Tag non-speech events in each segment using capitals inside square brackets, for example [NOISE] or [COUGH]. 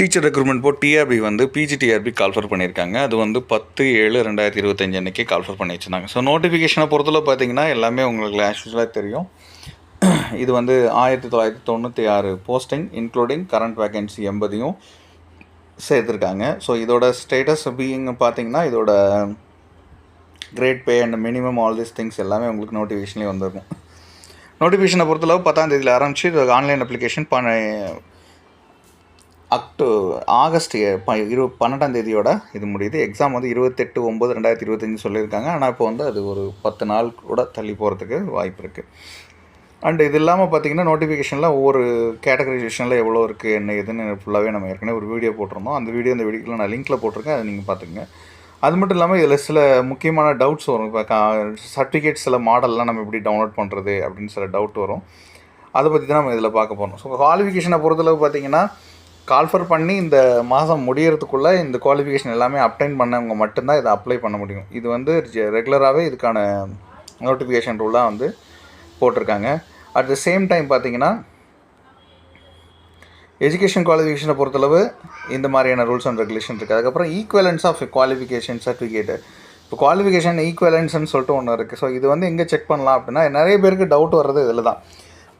Teacher recruitment board TRB வந்து PGTRB call for பண்ணியிருக்காங்க. அது வந்து பத்து ஏழு ரெண்டாயிரத்தி இருபத்தஞ்சு அன்றைக்கி கால்ஃபர் பண்ணி வச்சுருந்தாங்க ஸோ நோட்டிஃபிகேஷனை பொறுத்தல பார்த்தீங்கன்னா எல்லாமே உங்களுக்கு ஆக்சுவலாக தெரியும். [CLEARS THROAT] இது வந்து ஆயிரத்தி தொள்ளாயிரத்தி தொண்ணூற்றி ஆறு போஸ்டிங் இன்க்ளூடிங் கரண்ட் வேகன்சி எண்பதையும் சேர்த்துருக்காங்க. ஸோ இதோட ஸ்டேட்டஸ் பீயிங் பார்த்தீங்கன்னா இதோட grade pay and minimum all this things எல்லாமே உங்களுக்கு நோட்டிஃபிகேஷன்லேயே வந்திருக்கும். நோட்டிஃபிகேஷனை பொறுத்தளவு பத்தாம் தேதியில் ஆரம்பிச்சு இது ஆன்லைன் அப்ளிகேஷன் பண்ண அக்டோ ஆகஸ்ட் ப இரு பன்னெண்டாம் தேதியோட இது முடியுது. எக்ஸாம் வந்து இருபத்தெட்டு ஒம்பது ரெண்டாயிரத்தி இருபத்தஞ்சு சொல்லியிருக்காங்க. ஆனால் இப்போ வந்து அது ஒரு பத்து நாள் கூட தள்ளி போகிறதுக்கு வாய்ப்பு இருக்குது அண்ட் இது இல்லாமல் பார்த்தீங்கன்னா நோட்டிஃபிகேஷனில் ஒவ்வொரு கேட்டகரைசேஷனில் எவ்வளோ இருக்குது என்ன எதுன்னு ஃபுல்லாகவே நம்ம ஏற்கனவே ஒரு வீடியோ போட்டிருந்தோம். அந்த வீடியோ அந்த வீடியோவில் நான் லிங்க்கில் போட்டிருக்கேன். அதை நீங்கள் பார்த்துங்க அது மட்டும் இல்லாமல் இதில் சில முக்கியமான டவுட்ஸ் வரும். இப்போ சர்டிஃபிகேட் சில மாடல்லாம் நம்ம எப்படி டவுன்லோட் பண்ணுறது அப்படின்னு சில டவுட் வரும். அதை பற்றி தான் நம்ம இதில் பார்க்க போகிறோம் ஸோ குவாலிஃபிகேஷனை பொறுத்தளவு பார்த்தீங்கன்னா கால்ஃபர் பண்ணி இந்த மாதம் முடியறதுக்குள்ளே இந்த குவாலிஃபிகேஷன் எல்லாமே அப்டைன் பண்ணவங்க மட்டும்தான் இதை அப்ளை பண்ண முடியும். இது வந்து ரெகுலராகவே இதுக்கான நோட்டிஃபிகேஷன் ரூலாக வந்து போட்டிருக்காங்க. அட் த சேம் டைம் பார்த்தீங்கன்னா எஜுகேஷன் குவாலிஃபிகேஷனை பொறுத்தளவு இந்த மாதிரியான ரூல்ஸ் அண்ட் ரெகுலேஷன் இருக்குது அதுக்கப்புறம் ஈக்குவலன்ஸ் ஆஃப் குவாலிஃபிகேஷன் சர்டிஃபிகேட்டு இப்போ குவாலிஃபிகேஷன் ஈக்குவலன்ஸ்னு சொல்லிட்டு ஒன்று இருக்குது ஸோ இது வந்து எங்கே செக் பண்ணலாம் அப்படின்னா நிறைய பேருக்கு டவுட் வர்றது இதில் தான்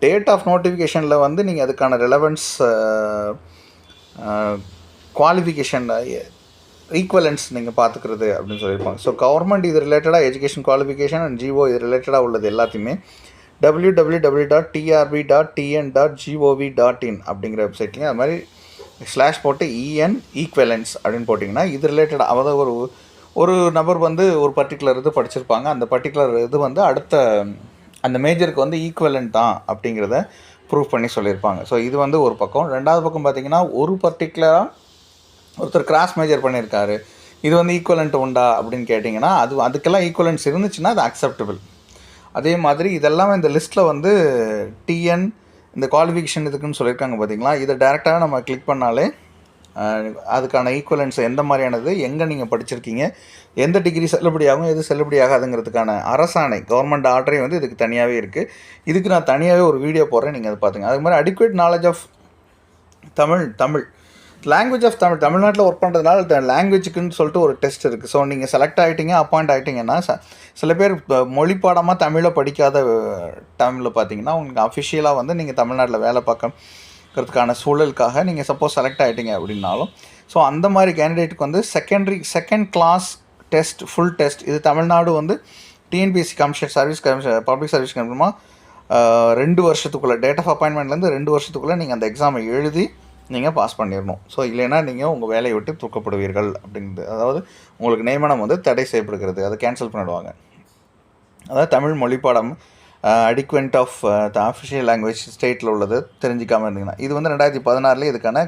டேட் ஆஃப் நோட்டிஃபிகேஷனில் வந்து நீங்கள் அதுக்கான ரெலவென்ஸ் குவாலிஃபிகேஷன் ஈக்குவலன்ஸ் நீங்கள் பார்த்துக்கிறது அப்படின்னு சொல்லியிருப்பாங்க. ஸோ கவர்மெண்ட் இது ரிலேட்டடாக எஜுகேஷன் குவாலிஃபிகேஷன் அண்ட் ஜிஓ இது ரிலேட்டடாக உள்ளது எல்லாத்தையுமே. W W W dot TRB dot TN dot GOV dot in அப்படிங்கிற வெப்சைட்லையும் அது மாதிரி ஸ்லாஷ் போட்டு இஎன் ஈக்குவலன்ஸ் அப்படின்னு போட்டிங்கன்னா இது ரிலேட்டடாக அதாவது ஒரு ஒரு நபர் வந்து ஒரு பர்டிகுலர் இது படிச்சிருப்பாங்க. அந்த பர்டிகுலர் இது வந்து அடுத்த அந்த மேஜருக்கு வந்து ஈக்குவலண்ட் தான் அப்படிங்கிறத ப்ரூவ் பண்ணி சொல்லியிருப்பாங்க. ஸோ இது வந்து ஒரு பக்கம். ரெண்டாவது பக்கம் பார்த்தீங்கன்னா ஒரு பர்டிகுலராக ஒருத்தர் கிராஸ் மேஜர் பண்ணியிருக்காரு. இது வந்து ஈக்குவலண்ட் உண்டா அப்படின்னு கேட்டிங்கன்னா அது அதுக்கெல்லாம் ஈக்குவலன்ஸ் இருந்துச்சுன்னா அது அக்செப்டபிள் அதே மாதிரி இதெல்லாம் இந்த லிஸ்ட்டில் வந்து டிஎன் இந்த குவாலிஃபிகேஷன் இதுக்குன்னு சொல்லியிருக்காங்க பார்த்தீங்களா? இதை டேரெக்டாக நம்ம கிளிக் பண்ணாலே அதுக்கான ஈக்குவலன்ஸ் எந்த மாதிரியானது எங்கே நீங்கள் படிச்சிருக்கீங்க எந்த டிகிரி செல்லுபடியாகும் எது செல்லுபடியாகாதுங்கிறதுக்கான அரசாணை கவர்மெண்ட் ஆர்டரே வந்து இதுக்கு தனியாகவே இருக்குது இதுக்கு நான் தனியாகவே ஒரு வீடியோ போடுறேன் நீங்கள் அதை பார்த்துங்க அது மாதிரி adequate knowledge of Tamil Tamil. Language of Tamil தமிழ்நாட்டில் ஒர்க் பண்ணுறதுனால லாங்குவேஜுக்குன்னு சொல்லிட்டு ஒரு டெஸ்ட் இருக்குது ஸோ நீங்கள் செலக்ட் ஆகிட்டீங்க அப்பாயிண்ட் ஆகிட்டீங்கன்னா சில பேர் மொழி பாடமாக தமிழை படிக்காத டைமில் பார்த்தீங்கன்னா உங்களுக்கு அஃபிஷியலாக வந்து நீங்கள் தமிழ்நாட்டில் வேலை இருக்கிறதுக்கான சூழலுக்காக நீங்கள் சப்போஸ் செலக்ட் ஆகிட்டீங்க அப்படின்னாலும் ஸோ அந்த மாதிரி கேண்டிடேட்டுக்கு வந்து secondary second class test full test இது தமிழ்நாடு வந்து TNPSC commission service commission public service கமிஷனமாக ரெண்டு வருஷத்துக்குள்ளே டேட் ஆஃப் அப்பாயின்மெண்ட்லேருந்து ரெண்டு வருஷத்துக்குள்ளே நீங்கள் அந்த எக்ஸாமை எழுதி நீங்கள் பாஸ் பண்ணிடணும் ஸோ இல்லைன்னா நீங்கள் உங்கள் வேலையை விட்டு தூக்கப்படுவீர்கள் அப்படிங்கிறது அதாவது உங்களுக்கு நியமனம் வந்து தடை செய்யப்படுகிறது. அதை கேன்சல் பண்ணிடுவாங்க. அதாவது தமிழ் மொழி பாடம் adequate of the official language ஸ்டேட்டில் உள்ளது. தெரிஞ்சிக்காமல் இருந்தீங்கன்னா. இது வந்து ரெண்டாயிரத்தி பதினாறுலேயே இதுக்கான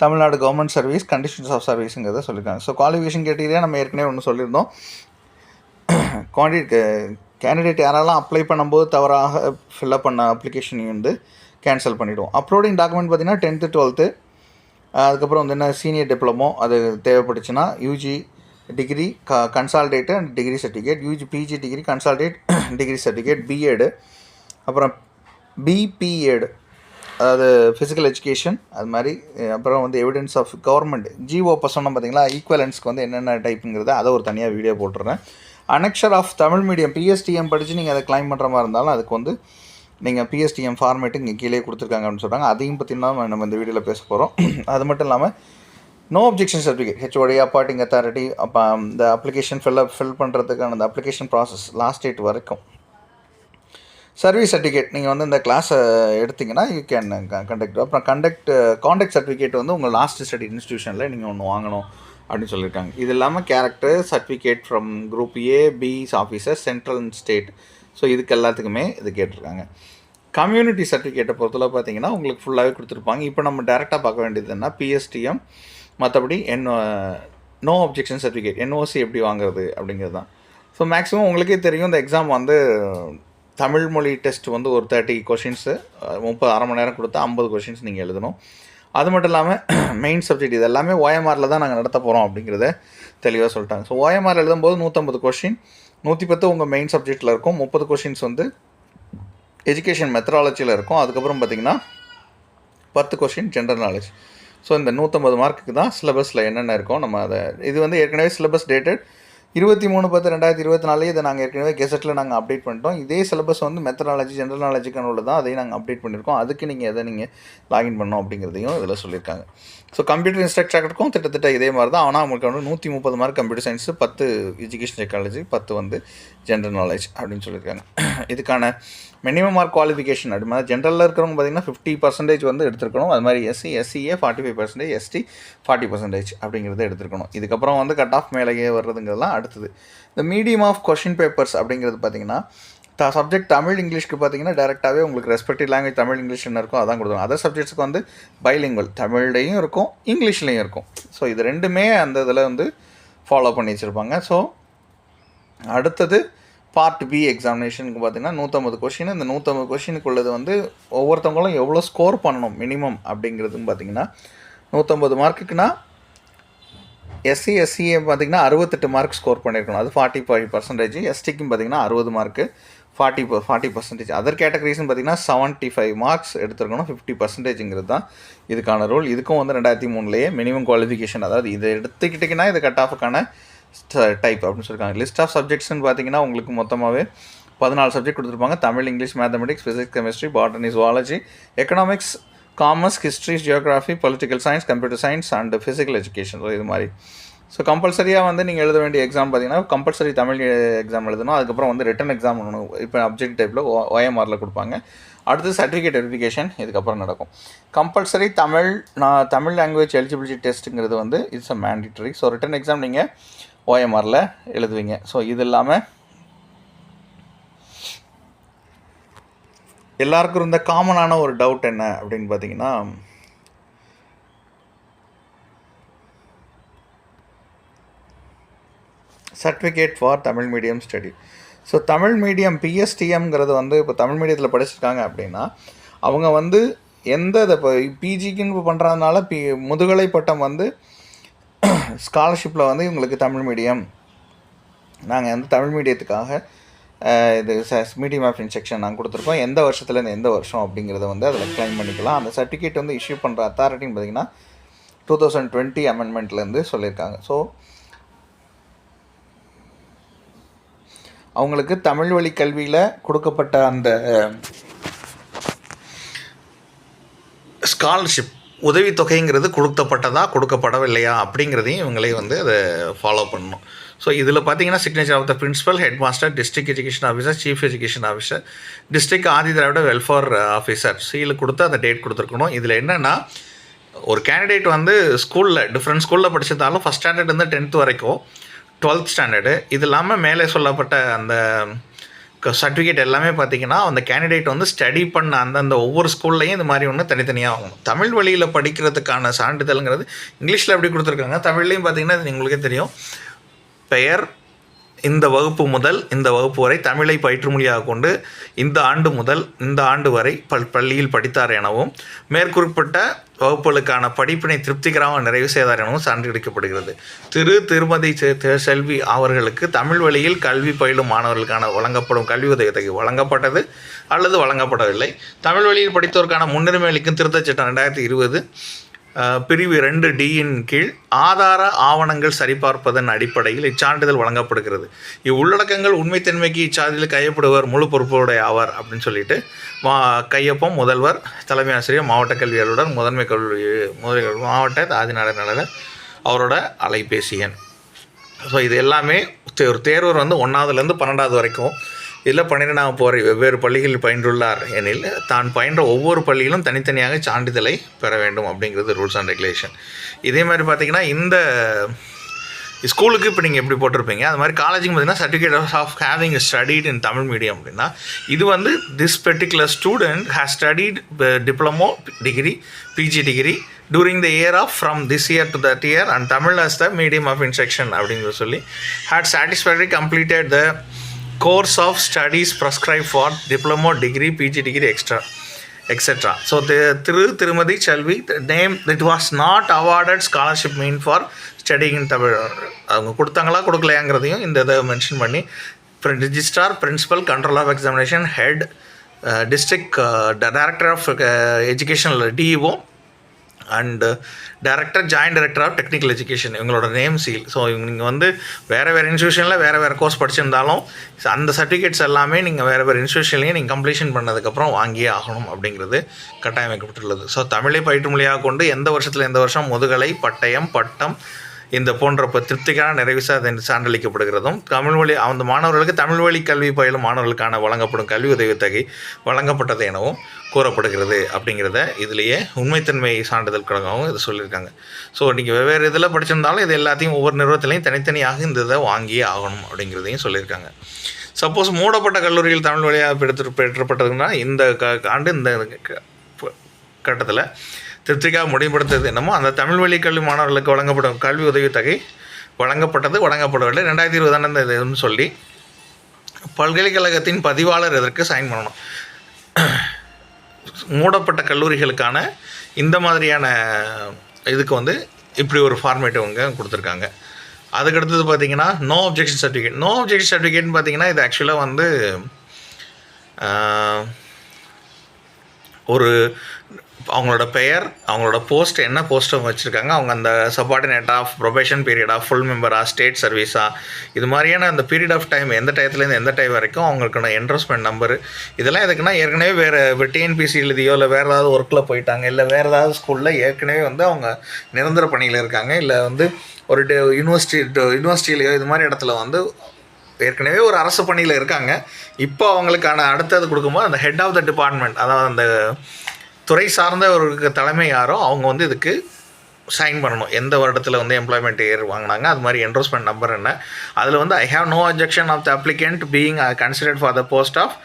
Tamil Nadu government service conditions of சர்வீஸுங்கிறத சொல்லியிருக்காங்க ஸோ குவாலிஃபிகேஷன் கேட்டீரியா நம்ம ஏற்கனவே ஒன்று சொல்லியிருந்தோம். [COUGHS] குவான்டிட்டி கேண்டிடேட் யாரெல்லாம் அப்ளை பண்ணும்போது தவறாக ஃபில்அப் பண்ண அப்ளிகேஷனையும் வந்து கேன்சல் பண்ணிவிடுவோம் அப்லோடிங் டாக்குமெண்ட் பார்த்தீங்கன்னா டென்த்து டுவெல்த்து அதுக்கப்புறம் வந்து என்ன சீனியர் டிப்ளமோ அது தேவைப்பட்டுச்சுன்னா யூஜி டிகிரி க consolidated and degree certificate UG PG degree consolidated degree certificate BEd அப்புறம் பிபிஎடு அதாவது ஃபிசிக்கல் எஜுகேஷன் அது மாதிரி அப்புறம் வந்து எவிடன்ஸ் ஆஃப் கவர்மெண்ட் ஜிஓ இப்போ பார்த்தீங்களா ஈக்குவலன்ஸ்க்கு வந்து என்னென்ன டைப்புங்கிறத அதை ஒரு தனியாக வீடியோ போட்டுறேன் annexure of Tamil medium PSTM படித்து நீங்கள் அதை கிளைம் பண்ணுற மாதிரி இருந்தாலும் அதுக்கு வந்து நீங்கள் பிஎஸ்டிஎம் ஃபார்மேட்டு இங்கே கீழே கொடுத்துருக்காங்க அப்படின்னு சொல்கிறாங்க அதையும் பற்றி நம்ம இந்த வீடியோவில் பேச போகிறோம் அது மட்டும் இல்லாமல் no objection certificate HOD appointing authority அப்போ இந்த அப்ளிகேஷன் ஃபில் ஃபில் பண்ணுறதுக்கான அந்த அப்ளிகேஷன் ப்ராசஸ் லாஸ்ட் டேட் வரைக்கும். சர்வீஸ் சர்டிஃபிகேட் நீங்கள் வந்து இந்த கிளாஸை எடுத்தீங்கன்னா யூ கேன் கண்டக்ட் அப்புறம் கண்டக்ட் காண்டக்ட் சர்டிஃபிகேட் வந்து உங்கள் லாஸ்ட் ஸ்டடி இன்ஸ்டியூஷனில் நீங்கள் ஒன்று வாங்கணும் அப்படின்னு சொல்லியிருக்காங்க இது இல்லாமல் character certificate from group A பிஸ் officer central and state so இதுக்கு எல்லாத்துக்குமே இது கேட்டிருக்காங்க. கம்யூனிட்டி சர்டிஃபிகேட்டை பொறுத்தளவு பார்த்தீங்கன்னா உங்களுக்கு ஃபுல்லாகவே கொடுத்துருப்பாங்க. இப்போ நம்ம டேரெக்டாக பார்க்க வேண்டியது என்ன பிஎஸ்டிஎம் மற்றபடி என் நோ அப்ஜெக்ஷன் சர்டிஃபிகேட் என்ஓசி எப்படி வாங்குறது அப்படிங்கிறது தான். ஸோ மேக்ஸிமம் உங்களுக்கே தெரியும் இந்த எக்ஸாம் வந்து தமிழ் மொழி டெஸ்ட் வந்து ஒரு தேர்ட்டி கொஷின்ஸு முப்பது அரை மணி நேரம் கொடுத்தா ஐம்பது கொஷின்ஸ் நீங்கள் எழுதணும். அது மட்டும் இல்லாமல் மெயின் சப்ஜெக்ட் இது எல்லாமே ஓஎம்ஆரில் தான் நாங்கள் நடத்த போகிறோம் அப்படிங்கிறத தெளிவாக சொல்லிட்டாங்க. ஸோ ஓஎம்ஆர் எழுதும்போது நூற்றம்பது கொஷின் நூற்றி பத்து உங்கள் மெயின் சப்ஜெக்டில் இருக்கும். முப்பது கொஷின்ஸ் வந்து எஜுகேஷன் மெத்தடாலஜியில் இருக்கும். அதுக்கப்புறம் பார்த்தீங்கன்னா பத்து கொஷின் ஜென்ரல் நாலேஜ் ஸோ இந்த நூற்றம்பது மார்க்குக்கு தான் சிலபஸில் என்னென்ன இருக்கும் நம்ம அதை இது வந்து ஏற்கனவே சிலபஸ் டேட்டட் இருபத்தி மூணு பத்து ரெண்டாயிரத்தி இருபத்தி நாலே இதை நாங்கள் ஏற்கனவே கெசட்டில் நாங்கள் அப்டேட் பண்ணிட்டோம். இதே சிலபஸ் வந்து மெத்தடாலஜி ஜென்ரல் நாலேஜுக்கான உள்ளது தான் அதையும் நாங்கள் அப்டேட் பண்ணியிருக்கோம். அதுக்கு நீங்கள் எதை நீங்கள் லாகின் பண்ணோம் அப்படிங்கிறதையும் இதில் சொல்லியிருக்காங்க. ஸோ கம்ப்யூட்டர் இன்ஸ்ட்ரக்டருக்கும் கிட்டத்தட்ட இதே மாதிரி தான். ஆனால் அவங்களுக்கு வந்து நூற்றி முப்பது மார்க் கம்ப்யூட்டர் சயின்ஸு பத்து எஜுகேஷன் டெக்னாலஜி பத்து வந்து ஜென்ரல் நாலேஜ் அப்படின்னு சொல்லியிருக்காங்க. இதுக்கான மினிமம் மார்க் குவாலிஃபிகேஷன் அது மாதிரி ஜென்ரலில் இருக்கிறவங்க பார்த்தீங்கன்னா ஃபிஃப்டி பர்சன்டேஜ் வந்து எடுத்துருக்கணும். அது மாதிரி SC SCA forty five percentage ST forty percentage அப்படிங்கிறத எடுத்துருக்கணும். இதுக்கப்புறம் வந்து கட் ஆஃப் மேலேயே வர்றதுங்கிறதுலாம் அடுத்தது. இந்த மீடியம் ஆஃப் கொஷின் பேப்பர்ஸ் அப்படிங்கிறது பார்த்தீங்கன்னா த சப்ஜெக்ட் தமிழ் இங்கிலீஷ்க்கு பார்த்தீங்கன்னா டேரெக்டாகவே உங்களுக்கு ரெஸ்பெக்டிவ் லாங்குவேஜ் தமிழ் இங்கிலீஷ் என்ன இருக்கோ அதான் கொடுக்கணும். அதர் சப்ஜெக்ட்ஸ்க்கு வந்து பைலிங்குவல் தமிழ்லையும் இருக்கும் இங்கிலீஷ்லேயும் இருக்கும். ஸோ இது ரெண்டுமே அந்த இதில் வந்து ஃபாலோ பண்ணி வச்சுருப்பாங்க. ஸோ அடுத்தது பார்ட் பி எக்ஸாமினேஷனுக்கு பார்த்தீங்கன்னா நூற்றம்பது கொஷின் இந்த நூற்றம்பது கொஷினுக்கு உள்ளது வந்து ஒவ்வொருத்தவங்களும் எவ்வளோ ஸ்கோர் பண்ணணும் மினிமம் அப்படிங்கிறதுன்னு பார்த்தீங்கன்னா நூற்றம்பது மார்க்குக்குன்னா எஸ்சி எஸ்சிஏ பார்த்தீங்கன்னா அறுபத்தெட்டு மார்க் ஸ்கோர் பண்ணியிருக்கணும் அது ஃபார்ட்டி ஃபைவ் பர்சன்டேஜ் எஸ்டிக்கும் பார்த்தீங்கன்னா அறுபது mark forty forty percentage other கேட்டகரிஸ்னு பார்த்தீங்கன்னா செவன்ட்டி ஃபைவ் மார்க்ஸ் எடுத்துருக்கணும். ஃபிஃப்டி பர்சன்டேஜுங்கிறது தான் இதுக்கான ரூல் இதுக்கும் வந்து ரெண்டாயிரத்தி மூணுலேயே மினிமம் குவாலிஃபிகேஷன் அதாவது இதை எடுத்துக்கிட்டிங்கன்னா இது கட் ஆஃபுக்கான டைப் அப்படின்னு சொல்லியிருக்காங்க லிஸ்ட் ஆஃப் சப்ஜெக்ட்ஸ்னு பார்த்தீங்கன்னா உங்களுக்கு மொத்தமாகவே பதினாலு சப்ஜெக்ட் கொடுத்துருப்பாங்க. Tamil English mathematics physics chemistry botany zoology economics commerce history geography political science computer science and physical education so இது மாதிரி. ஸோ கம்பல்சரியாக வந்து நீங்கள் எழுத வேண்டிய எக்ஸாம் பார்த்தீங்கன்னா கம்பல்சரி தமிழ் எக்ஸாம் எழுதணும். அதுக்கப்புறம் வந்து ரிட்டன் எக்ஸாம் ஒன்று இப்போ அப்ஜெக்ட் டைப்பில் ஓஎம்ஆரில் கொடுப்பாங்க. அடுத்து சர்டிஃபிகேட் வெரிஃபிகேஷன் இதுக்கப்புறம் நடக்கும். கம்பல்சரி தமிழ் நான் தமிழ் லாங்குவேஜ் எலிஜிபிலிட்டி டெஸ்ட்டுங்கிறது வந்து it's a mandatory so written exam நீங்கள் ஓஎம்ஆரில் எழுதுவீங்க. ஸோ இது இல்லாமல் எல்லாருக்கும் இருந்த காமனான ஒரு டவுட் என்ன அப்படின்னு பார்த்தீங்கன்னா certificate for Tamil medium study so Tamil medium பிஎஸ்டிஎம்ங்கிறது வந்து இப்போ தமிழ் மீடியத்தில் படிச்சிருக்காங்க அப்படின்னா அவங்க வந்து எந்த இதை இப்போ பிஜிக்குன்னு பண்ணுறதுனால பி முதுகலை பட்டம் வந்து [CLEARS THROAT] ஸ்காலர்ஷிப்பில் வந்து இவங்களுக்கு தமிழ் மீடியம் நாங்கள் வந்து தமிழ் மீடியத்துக்காக இது மீடியம் ஆஃப் இன்ஸ்ட்ரக்ஷன் நாங்கள் கொடுத்துருக்கோம். எந்த வருஷத்துலேருந்து எந்த வருஷம் அப்படிங்கிறத வந்து அதில் கிளைம் பண்ணிக்கலாம். அந்த சர்டிஃபிகேட் வந்து இஷ்யூ பண்ணுற அத்தாரிட்டின்னு பார்த்தீங்கன்னா டூ தௌசண்ட் டுவெண்ட்டி அமெண்ட்மெண்ட்லேருந்து சொல்லியிருக்காங்க. ஸோ அவங்களுக்கு தமிழ் வழி கல்வியில் கொடுக்கப்பட்ட அந்த ஸ்காலர்ஷிப் உதவித்தொகைங்கிறது கொடுக்கப்பட்டதா கொடுக்கப்படவில்லையா அப்படிங்கிறதையும் இவங்களே வந்து அதை ஃபாலோ பண்ணணும். ஸோ இதில் பார்த்தீங்கன்னா signature of the principal head master district education officer chief education officer district Adi Dravida welfare officer seal கொடுத்து அந்த டேட் கொடுத்துருக்கணும். இதில் என்னென்னா ஒரு கேண்டிடேட் வந்து ஸ்கூலில் டிஃப்ரெண்ட் ஸ்கூலில் படிச்சிருந்தாலும் ஃபஸ்ட் ஸ்டாண்டர்ட்லேருந்து டென்த் வரைக்கும் டுவெல்த் ஸ்டாண்டர்டு இது இல்லாமல் மேலே சொல்லப்பட்ட அந்த சர்டிஃபிகேட் எல்லாமே பார்த்தீங்கன்னா அந்த கேண்டிடேட் வந்து ஸ்டடி பண்ண அந்தந்த ஒவ்வொரு ஸ்கூல்லையும் இது மாதிரி ஒன்று தனித்தனியாக ஆகும். தமிழ் வழியில் படிக்கிறதுக்கான சான்றிதழ்ங்கிறது இங்கிலீஷில் எப்படி கொடுத்துருக்காங்க? தமிழ்லேயும் பார்த்தீங்கன்னா இது உங்களுக்கே தெரியும். பெயர் இந்த வகுப்பு முதல் இந்த வகுப்பு வரை தமிழை பயிற்று மொழியாக கொண்டு இந்த ஆண்டு முதல் இந்த ஆண்டு வரை பல் பள்ளியில் படித்தார் எனவும் மேற்குறிப்பிட்ட வகுப்புகளுக்கான படிப்பினை திருப்திகரமாக நிறைவு செய்தார் எனவும் சான்றிளிக்கப்படுகிறது திரு திருமதி செல்வி அவர்களுக்கு தமிழ் வழியில் கல்வி பயிலும் மாணவர்களுக்கான வழங்கப்படும் கல்வி உதவித்தொகை வழங்கப்பட்டது அல்லது வழங்கப்படவில்லை. தமிழ் வழியில் படித்தோருக்கான முன்னுரிமை அளிக்கும் திருத்தச் சட்டம் ரெண்டாயிரத்தி இருபது பிரிவு ரெண்டு டியின் கீழ் ஆதார ஆவணங்கள் சரிபார்ப்பதன் அடிப்படையில் இச்சான்றிதழ் வழங்கப்படுகிறது. இவ்வுள்ளடக்கங்கள் உண்மைத்தன்மைக்கு இச்சான்றிதழ் கையப்படுவர் முழு பொறுப்புடைய ஆவார் அப்படின்னு சொல்லிட்டு மா கையொப்பம் முதல்வர் தலைமை ஆசிரியர் மாவட்ட கல்வி அலுவலர் முதன்மை கல்வி முதன்மை மாவட்ட ஆதிநாட நலர் அவரோட அலைபேசி எண். ஸோ இது எல்லாமே ஒரு தேர்வர் வந்து ஒன்றாவதுலேருந்து பன்னெண்டாவது வரைக்கும் இதில் பன்னிரெண்டாம் போரை வெவ்வேறு பள்ளிகளில் பயின்றுள்ளார். எனில் தான் பயின்ற ஒவ்வொரு பள்ளியிலும் தனித்தனியாக சான்றிதழை பெற வேண்டும் அப்படிங்கிறது ரூல்ஸ் அண்ட் ரெகுலேஷன் இதே மாதிரி பார்த்தீங்கன்னா இந்த ஸ்கூலுக்கு இப்போ நீங்கள் எப்படி போட்டிருப்பீங்க? அது மாதிரி காலேஜுக்கு பார்த்தீங்கன்னா certificate of having studied in Tamil medium அப்படின்னா இது வந்து this particular student has studied diploma degree PG degree during the year of from this year to that year and Tamil as the medium of instruction அப்படின்னு சொல்லி had satisfactory completed the course of studies prescribe for diploma degree PG degree extra etcetera so Thiru Thirumathi Selvi name it was not awarded scholarship mean for studying in Tamil அவங்க கொடுத்தாங்களா கொடுக்கலையாங்கிறதையும் இந்த இதை mention பண்ணி registrar principal control of examination head district director of educational DEO and director joint director of technical education இவங்களோட name seal so இவங்க நீங்கள் வந்து வேறு வேறு இன்ஸ்டியூஷனில் வேறு வேறு கோர்ஸ் படிச்சிருந்தாலும் அந்த சர்டிஃபிகேட்ஸ் எல்லாமே நீங்கள் வேறு வேறு இன்ஸ்டியூஷன்லேயும் நீங்கள் கம்ப்ளீஷன் பண்ணதுக்கப்புறம் வாங்கியே ஆகணும் அப்படிங்கிறது கட்டாயமைக்கப்பட்டுள்ளது. ஸோ தமிழை பயிற்று மொழியாக கொண்டு எந்த வருஷத்தில் எந்த வருஷம் முதுகலை பட்டயம் பட்டம் இந்த போன்ற இப்போ திருப்திக்கான நிறைவு சான்றளிக்கப்படுகிறதும் தமிழ் வழி அந்த மாணவர்களுக்கு தமிழ் வழி கல்வி பயிலும் மாணவர்களுக்கான வழங்கப்படும் கல்வி உதவித்தொகை வழங்கப்பட்டது எனவும் கூறப்படுகிறது அப்படிங்கிறத இதுலேயே உண்மைத்தன்மை சான்றிதழ் கழகமும் இதை சொல்லியிருக்காங்க. ஸோ நீங்கள் வெவ்வேறு இதில் படிச்சிருந்தாலும் இது எல்லாத்தையும் ஒவ்வொரு நிறுவனத்திலையும் தனித்தனியாக இந்த இதை வாங்கியே ஆகணும் அப்படிங்கிறதையும் சொல்லியிருக்காங்க. சப்போஸ் மூடப்பட்ட கல்லூரியில் தமிழ் வழியாக பெற்று பெற்றப்பட்டதுன்னா இந்த க ஆண்டு இந்த கட்டத்தில் திருப்திக்காக முடிவுபடுத்தது என்னமோ அந்த தமிழ் வழி கல்வி மாணவர்களுக்கு வழங்கப்படும் கல்வி உதவித்தொகை வழங்கப்பட்டது வழங்கப்படவில்லை. ரெண்டாயிரத்தி இருபதாண்டு இதுன்னு சொல்லி பல்கலைக்கழகத்தின் பதிவாளர் இதற்கு சைன் பண்ணணும்? மூடப்பட்ட கல்லூரிகளுக்கான இந்த மாதிரியான இதுக்கு வந்து இப்படி ஒரு ஃபார்மேட் அவங்க கொடுத்துருக்காங்க. அதுக்கடுத்தது பார்த்தீங்கன்னா no objection certificate no objection சர்டிஃபிகேட்னு பார்த்தீங்கன்னா இது ஆக்சுவலாக வந்து ஒரு அவங்களோட பெயர் அவங்களோட போஸ்ட் என்ன போஸ்ட் அவங்க வச்சுருக்காங்க அவங்க அந்த சப்பார்டினேட் ஆஃப் ப்ரொபேஷன் பீரியடாக ஃபுல் மெம்பராக ஸ்டேட் சர்வீஸாக இது மாதிரியான அந்த பீரியட் ஆஃப் டைம் எந்த டயத்துலேருந்து எந்த டைம் வரைக்கும் அவங்களுக்கான என்ட்ரஸ்மெண்ட் நம்பர் இதெல்லாம் எதுக்குன்னா ஏற்கனவே வேறு டிஎன்பிசி எழுதியோ இல்லை வேறு ஏதாவது ஒர்க்கில் போயிட்டாங்க இல்லை வேறு ஏதாவது ஸ்கூலில் ஏற்கனவே வந்து அவங்க நிரந்தர பணியில் இருக்காங்க இல்லை வந்து ஒரு யூனிவர்சிட்டி யூனிவர்சிட்டியிலையோ இது மாதிரி இடத்துல வந்து ஏற்கனவே ஒரு அரசு பணியில் இருக்காங்க இப்போ அவங்களுக்கான அடுத்தது கொடுக்கும்போது அந்த ஹெட் ஆஃப் த டிபார்ட்மெண்ட் அதாவது அந்த துறை சார்ந்த ஒரு தலைமை யாரோ அவங்க வந்து இதுக்கு சைன் பண்ணணும். எந்த வருடத்தில் வந்து எம்ப்ளாய்மெண்ட் ஏர் வாங்கினாங்க அது மாதிரி என்ரோஸ்மெண்ட் நம்பர் என்ன. அதில் வந்து I have no objection of the applicant being considered for the post of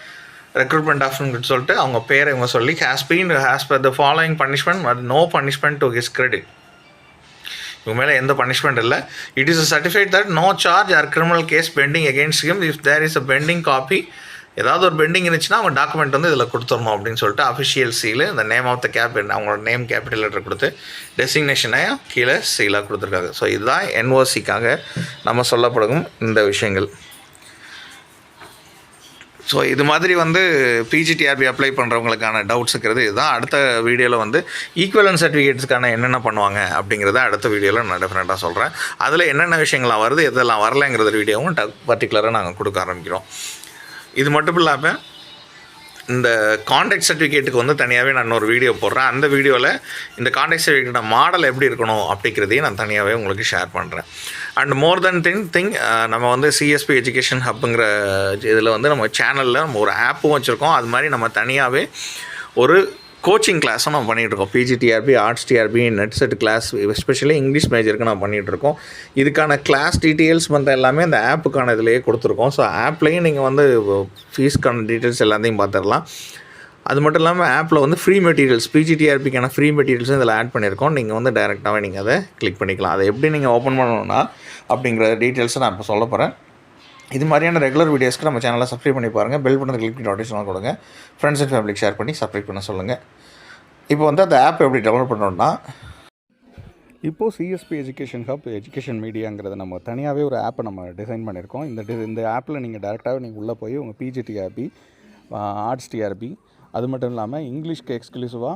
recruitment ஆஃப்னு சொல்லிட்டு அவங்க பேரை இவங்க சொல்லி has been has per the following punishment no punishment to his credit இவங்க மேலே எந்த பனிஷ்மெண்ட் இல்லை. It is certified that no charge or criminal case pending against him if there is a pending copy ஏதாவது ஒரு bending இருந்துச்சுன்னா அவங்க document வந்து இதில் கொடுத்துடணும் அப்படின்னு சொல்லிட்டு அஃபிஷியல் சீலு இந்த நேம் ஆஃப் த கேப் அவங்களோட நேம் கேபிட்டல் லெட்டர் கொடுத்து டெசிக்னேஷனை கீழே சீலாக கொடுத்துருக்காங்க. ஸோ இதுதான் என்ஓசிக்காக நம்ம சொல்லப்படும் இந்த விஷயங்கள். ஸோ இது மாதிரி வந்து பிஜிடிஆர்பி அப்ளை பண்ணுறவங்களுக்கான டவுட்ஸுங்கிறது இதுதான். அடுத்த வீடியோவில் வந்து ஈக்குவலன் சர்டிஃபிகேட்ஸ்க்கான என்னென்ன பண்ணுவாங்க அப்படிங்கிறத அடுத்த வீடியோவில் நான் டெஃபினட்டாக சொல்கிறேன் அதில் என்னென்ன விஷயங்கள்லாம் வருது எதெல்லாம் வரலைங்கிறது வீடியோவும் ட பர்டிகுலராக நாங்கள் கொடுக்க ஆரம்பிக்கிறோம். இது மட்டும் இல்லாமல் இந்த கான்டாக்ட் சர்டிஃபிகேட்டுக்கு வந்து தனியாகவே நான் ஒரு வீடியோ போடுறேன். அந்த வீடியோவில் இந்த கான்டாக்ட் சர்டிஃபிகேட்டோட மாடல் எப்படி இருக்கணும் அப்படிங்கிறதையும் நான் தனியாகவே உங்களுக்கு ஷேர் பண்ணுறேன் and more then thing thing நம்ம வந்து சிஎஸ்பி எஜுகேஷன் ஹப்புங்கிற இதில் வந்து நம்ம சேனலில் நம்ம ஒரு ஆப்பும் வச்சுருக்கோம். அது மாதிரி நம்ம தனியாகவே ஒரு கோச்சிங் கிளாஸும் நம்ம பண்ணிகிட்ருக்கோம் PGTRB arts TRB NET SET class especially English மேஜருக்கு நம்ம பண்ணிகிட்டு இருக்கோம் இதுக்கான கிளாஸ் டீட்டெயில்ஸ் வந்து எல்லாமே அந்த ஆப்புக்கான இதிலேயே கொடுத்துருக்கோம். ஸோ ஆப்லேயும் நீங்கள் வந்து ஃபீஸ்க்கான டீட்டெயில்ஸ் எல்லாத்தையும் பார்த்துடலாம். அது மட்டும் இல்லாமல் ஆப்பில் வந்து ஃப்ரீ மெட்டீரியல்ஸ் பிஜிடிஆர்பிக்கான ஃப்ரீ மெட்டீரியல்ஸும் இதில் ஆட் பண்ணியிருக்கோம். நீங்கள் வந்து டைரெக்டாகவே நீங்கள் அதை கிளிக் பண்ணிக்கலாம். அதை எப்படி நீங்கள் ஓப்பன் பண்ணணும்னா அப்படிங்கிற டீட்டெயில்ஸை நான் இப்போ சொல்ல போகிறேன் இது மாதிரியான ரெகுலர் வீடியோஸ்க்கு நம்ம சேனலை சப்ஸ்கிரைப் பண்ணி பாருங்கள் பெல் பட்டன் கிளிக் பண்ணி நோட்டிஃபிகேஷன் கொடுங்க. ஃப்ரெண்ட்ஸ் அண்ட் ஃபேமிலிக்கு ஷேர் பண்ணி சப்ஸ்கிரைப் பண்ண சொல்லுங்கள் இப்போ வந்து அந்த ஆப் எப்படி டவுன்லோட் பண்ணோன்னா இப்போது சிஎஸ்பி எஜுகேஷன் ஹப் எஜுகேஷன் மீடியாங்கிறத நம்ம தனியாகவே ஒரு ஆப்பை நம்ம டிசைன் பண்ணியிருக்கோம். இந்த டி இந்த ஆப்பில் நீங்கள் டேரெக்டாகவே நீங்கள் உள்ளே போய் உங்கள் பிஜிடிஆர்பி ஆர்ட்ஸ் டிஆர்பி அது மட்டும் இல்லாமல் இங்கிலீஷ்க்கு எக்ஸ்க்ளூசிவாக